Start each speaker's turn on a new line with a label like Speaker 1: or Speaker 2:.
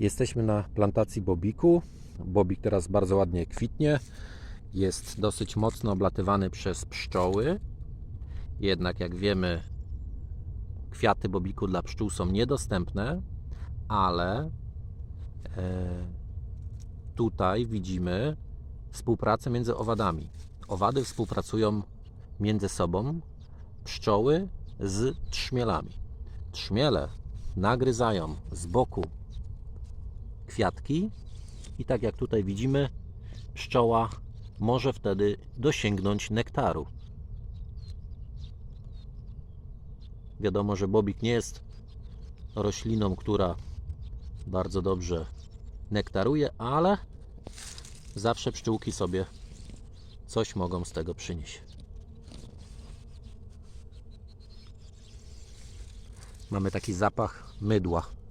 Speaker 1: Jesteśmy na plantacji bobiku. Bobik teraz bardzo ładnie kwitnie. Jest dosyć mocno oblatywany przez pszczoły. Jednak jak wiemy, kwiaty bobiku dla pszczół są niedostępne, ale e, tutaj widzimy współpracę między owadami. Owady współpracują między sobą, pszczoły z trzmielami. Trzmiele nagryzają z boku kwiatki i tak jak tutaj widzimy, pszczoła może wtedy dosięgnąć nektaru. Wiadomo, że bobik nie jest rośliną, która bardzo dobrze nektaruje, ale zawsze pszczółki sobie coś mogą z tego przynieść. Mamy taki zapach mydła.